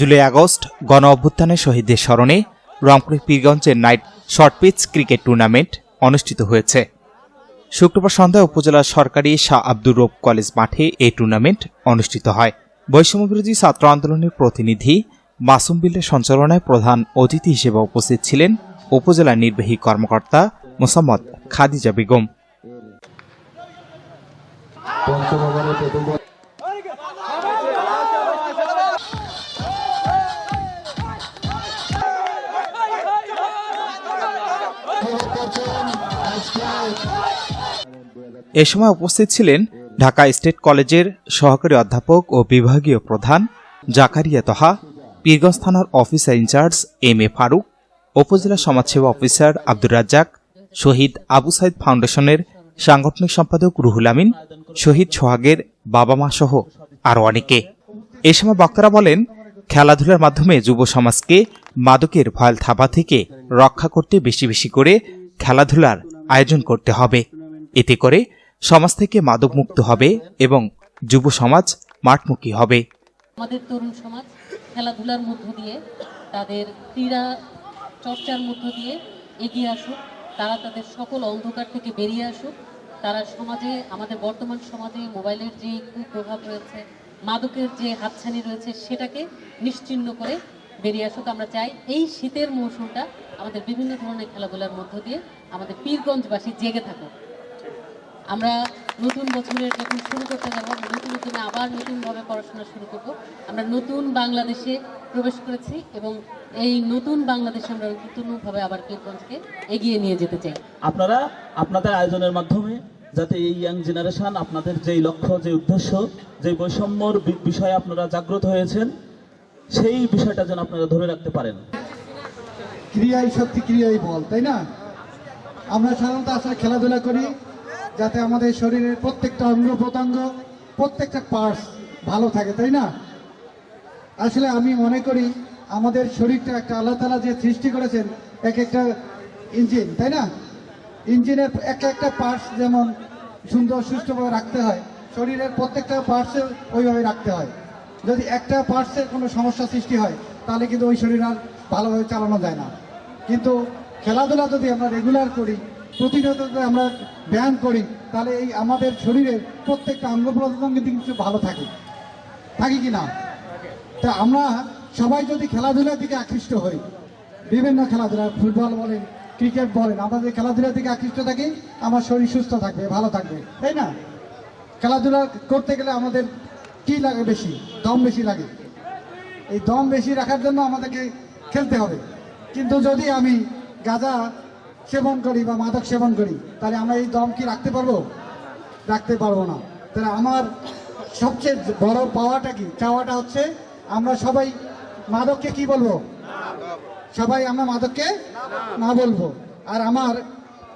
July August গণ অভ্যুত্থানের শহীদদের স্মরণে রংপুরের পীরগঞ্জের night short pitch cricket tournament অনুষ্ঠিত হয়েছে। শুক্রবার সন্ধ্যায় উপজেলার সরকারি শাহ আব্দুর রব কলেজ মাঠে এই টুর্নামেন্ট অনুষ্ঠিত হয়। বৈষম্যবিরোধী ছাত্র আন্দোলনের প্রতিনিধি মাসুম বিল্লের সঞ্চালনায় প্রধান অতিথি হিসেবে উপস্থিত ছিলেন উপজেলা নির্বাহী কর্মকর্তা মোসাম্মদ খাদিজা বেগম। এ সময় উপস্থিত ছিলেন ঢাকা স্টেট কলেজের সহকারী অধ্যাপক ও বিভাগীয় প্রধান জাকারিয়া তহা পীরগঞ্জ থানার officer incharge M A Faruk, উপজেলা সমাজসেবা অফিসার আব্দুর রাজ্জাক, শহীদ আবু সাইদ ফাউন্ডেশনের সাংগঠনিক সম্পাদক রুহুল আমিন, শহীদ সোহাগের বাবা মা সহ আরও অনেকে। এ সময় বক্তারা বলেন, খেলাধুলার মাধ্যমে যুব সমাজকে মাদকের ভয়াল থাবা থেকে রক্ষা করতে বেশি বেশি করে খেলাধুলার আয়োজন করতে হবে। এতে করে সমাজ থেকে মাদক মুক্ত হবে এবং যুব সমাজ মাঠমুখী হবে। আমাদের তরুণ সমাজ খেলাধুলার মধ্য দিয়ে, তাদের ক্রীড়া চর্চার মধ্য দিয়ে এগিয়ে আসুক। তারা তাদের সকল অন্ধকার থেকে বেরিয়ে আসুক। তারা সমাজে, আমাদের বর্তমান সমাজে মোবাইলের যে কুপ্রভাব রয়েছে, মাদকের যে হাতছানি রয়েছে, সেটাকে নিশ্চিহ্ন করে বেরিয়ে আসুক, আমরা চাই এই শীতের মৌসুমটা আমাদের বিভিন্ন ধরনের খেলাধুলার মধ্য দিয়ে আমাদের পীরগঞ্জবাসী জেগে থাকুক। আমরা নতুন বছরের যখন শুরু করতে যাব নতুন নতুন আবার নতুনভাবে পড়াশোনা শুরু করব। আমরা নতুন বাংলাদেশে প্রবেশ করেছি এবং এই নতুন বাংলাদেশে আমরা নতুনভাবে আবার পীরগঞ্জকে এগিয়ে নিয়ে যেতে চাই। আপনারা আপনাদের আয়োজনের মাধ্যমে যাতে এই ইয়াং জেনারেশন আপনাদের যেই লক্ষ্য যে উদ্দেশ্য যে বৈষম্যর বিষয়ে আপনারা জাগ্রত হয়েছেন সেই বিষয়টা যেন আপনারা ধরে রাখতে পারেন। ক্রিয়াই শক্তি ক্রিয়াই বল, তাই না? আমরা সাধারণত আসলে খেলাধুলা করি, যাতে আমাদের শরীরের প্রত্যেকটা অঙ্গ প্রত্যঙ্গ, প্রত্যেকটা পার্টস ভালো থাকে, তাই না? আসলে আমি মনে করি আমাদের শরীরটা একটা আল্লাহ তালা যে সৃষ্টি করেছেন, এক একটা ইঞ্জিন, তাই না? ইঞ্জিনের এক একটা পার্টস যেমন সুন্দর, সুষ্ঠুভাবে রাখতে হয়, শরীরের প্রত্যেকটা পার্টসে ওইভাবে রাখতে হয়। যদি একটা পার্টসের কোনো সমস্যা সৃষ্টি হয়, তাহলে কিন্তু ওই শরীর আর ভালোভাবে চালানো যায় না। কিন্তু খেলাধুলা যদি আমরা রেগুলার করি প্রতিনিয়ত আমরা ব্যায়াম করি, তাহলে এই আমাদের শরীরের প্রত্যেকটা অঙ্গ প্রত্যঙ্গ কিন্তু ভালো থাকে। থাকি কি না? তা আমরা সবাই যদি খেলাধুলার দিকে আকৃষ্ট হই, বিভিন্ন খেলাধুলা, ফুটবল বলেন, ক্রিকেট বলেন আমরা যদি খেলাধুলার দিকে আকৃষ্ট থাকি, আমার শরীর সুস্থ থাকবে, ভালো থাকবে, তাই না? খেলাধুলা করতে গেলে আমাদের কি লাগে বেশি? দম বেশি লাগে। এই দম বেশি রাখার জন্য আমাদেরকে খেলতে হবে। কিন্তু যদি আমি গাঁজা সেবন করি বা মাদক সেবন করি, তাহলে আমরা এই দম কি রাখতে পারব? রাখতে পারব না। তাহলে আমার সবচেয়ে বড় পাওয়াটা কি? চাওয়াটা হচ্ছে আমরা সবাই মাদককে কি বলব? সবাই আমরা মাদককে না বলব। আর আমার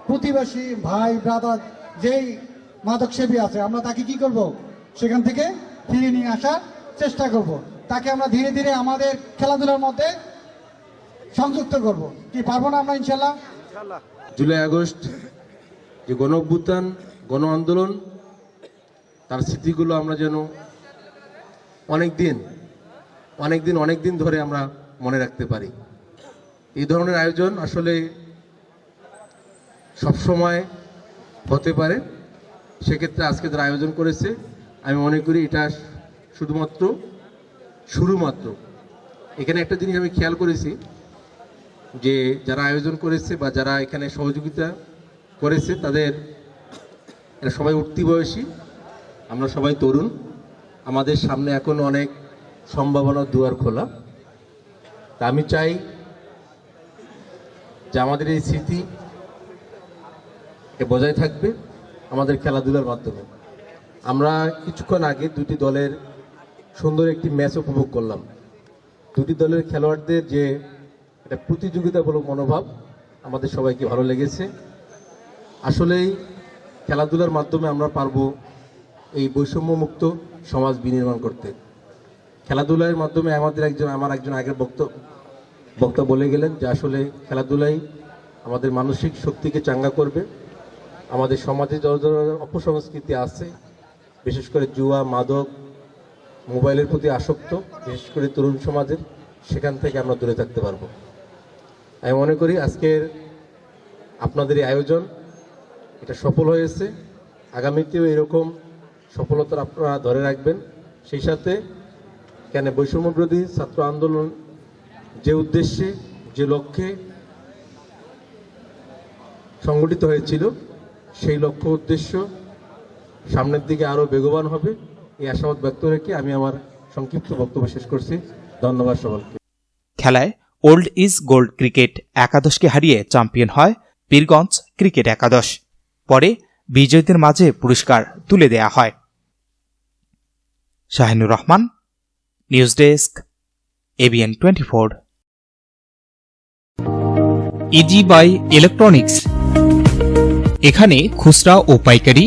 প্রতিবেশী ভাই ব্রাদার যেই মাদক সেবী আছে, আমরা তাকে কি করব? সেখান থেকে ফিরিয়ে নিয়ে আসার চেষ্টা করব। তাকে আমরা ধীরে ধীরে আমাদের খেলাধুলার মধ্যে সংযুক্ত করব। কি পারব না আমরা ইনশাল্লাহ জুলাই আগস্ট যে গণ অভ্যুত্থান গণ আন্দোলন তার স্মৃতিগুলো আমরা যেন অনেক দিন অনেক দিন অনেক দিন ধরে আমরা মনে রাখতে পারি। এই ধরনের আয়োজন আসলে সবসময় হতে পারে। সেক্ষেত্রে আজকে যারা আয়োজন করেছে আমি মনে করি এটা শুধুমাত্র শুরু মাত্র এখানে একটা জিনিস আমি খেয়াল করেছি যে যারা আয়োজন করেছে বা যারা এখানে সহযোগিতা করেছে, তাদের সবাই উঠতি বয়সী আমরা সবাই তরুণ। আমাদের সামনে এখন অনেক সম্ভাবনার দুয়ার খোলা। তা আমি চাই যে আমাদের এই স্মৃতি এ বজায় থাকবে আমাদের খেলাধুলার মাধ্যমে। আমরা কিছুক্ষণ আগে দুটি দলের সুন্দর একটি ম্যাচ উপভোগ করলাম। দুটি দলের খেলোয়াড়দের যে একটা প্রতিযোগিতামূলক মনোভাব আমাদের সবাইকে ভালো লেগেছে। আসলেই খেলাধুলার মাধ্যমে আমরা পারব এই বৈষম্যমুক্ত সমাজ বিনির্মাণ করতে। খেলাধুলার মাধ্যমে আমাদের একজন আমার একজন আগের বক্ত বক্তা বলে গেলেন যে আসলে খেলাধুলাই আমাদের মানসিক শক্তিকে চাঙ্গা করবে। আমাদের সমাজে যত ধরনের অপসংস্কৃতি আছে বিশেষ করে জুয়া, মাদক, মোবাইলের প্রতি আসক্ত, বিশেষ করে তরুণ সমাজের, সেখান থেকে আমরা দূরে থাকতে পারব। আমি মনে করি আজকের আপনাদের এই আয়োজন, এটা সফল হয়েছে আগামীতেও এরকম সফলতা আপনারা ধরে রাখবেন। সেই সাথে কেন বৈষম্য বিরোধী ছাত্র আন্দোলন যে উদ্দেশ্যে, যে লক্ষ্যে সংগঠিত হয়েছিল, সেই লক্ষ্য উদ্দেশ্য সামনের দিকে আরও বেগবান হবে। এই আশাবাদ ব্যক্ত রেখে আমি আমার সংক্ষিপ্ত বক্তব্য শেষ করছি। ধন্যবাদ সকলকে। খেলায় ওল্ড ইজ গোল্ড ক্রিকেট একাদশকে হারিয়ে চ্যাম্পিয়ন হয় পীরগঞ্জ ক্রিকেট একাদশ। পরে বিজয়ীদের মাঝে পুরস্কার তুলে দেয়া হয়। Shahinur Rahman news desk ABN twenty four easy buy electronics. এখানে খুচরা ও পাইকারি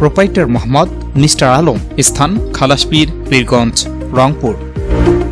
প্রোপাইটার মোহাম্মদ মিস্টার আলম স্থান খালাসপীর পীরগঞ্জ রংপুর।